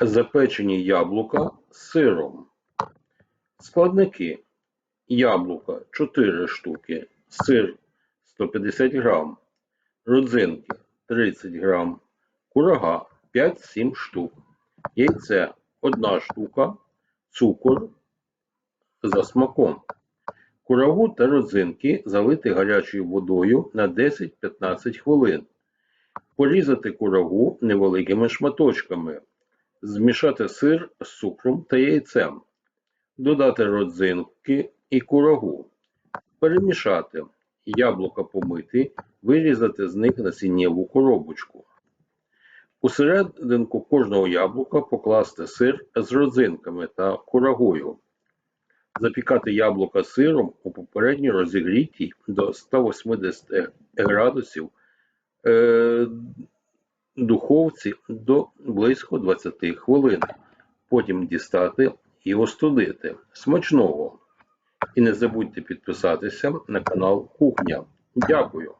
Запечені яблука з сиром. Складники. Яблука 4 штуки, сир 150 грам, родзинки 30 грам, курага 5-7 штук, яйце 1 штука, цукор за смаком. Кураву та родзинки залити гарячою водою на 10-15 хвилин. Порізати кураву невеликими шматочками. Змішати сир з цукром та яйцем. Додати родзинки і курагу. Перемішати. Яблука помити, вирізати з них насіннєву коробочку. У серединку кожного яблука покласти сир з родзинками та курагою. Запікати яблука сиром у попередньо розігрітій до 180 градусів е, духовці до близько 20 хвилин. Потім дістати і остудити. Смачного! І не забудьте підписатися на канал Кухня. Дякую!